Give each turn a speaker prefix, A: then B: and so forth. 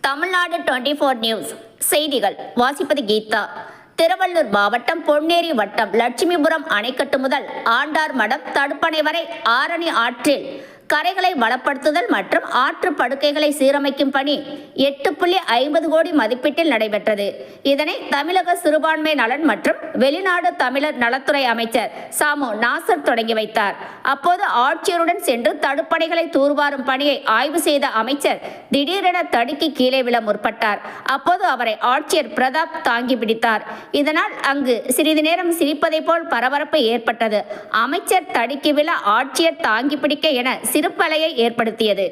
A: Tamil Nadu twenty four news செய்திகள். வாசிப்பது கீதா. திருவள்ளூர் மாவட்டம் பொன்னேரி வட்டம் லட்சுமிபுரம் அணைக்கட்டு முதல் ஆண்டார் மடம் தடுப்பணை வரை ஆரணி ஆற்றில் கரைகளை வளப்படுத்துதல் மற்றும் ஆற்று படுக்கைகளை சீரமைக்கும் பணி எட்டு புள்ளி ஐம்பது கோடி மதிப்பீட்டில் நடைபெற்றது. இதனை தமிழக சிறுபான்மை நலன் மற்றும் வெளிநாடு தமிழர் நலத்துறை அமைச்சர் சாமு நாசர் தொடங்கி வைத்தார். அப்போது ஆட்சியருடன் சென்று தடுப்பணைகளை தூர்வாரும் பணியை ஆய்வு செய்த அமைச்சர் திடீரென தடுக்கி கீழே விழ முற்பட்டார். அப்போது அவரை ஆட்சியர் பிரதாப் தாங்கி பிடித்தார். இதனால் அங்கு சிறிது நேரம் சிரிப்பதை போல் பரபரப்பு ஏற்பட்டது. அமைச்சர் தடுக்கி விழ ஆட்சியர் தாங்கி பிடிக்க என திருப்பலையை ஏற்படுத்தியது.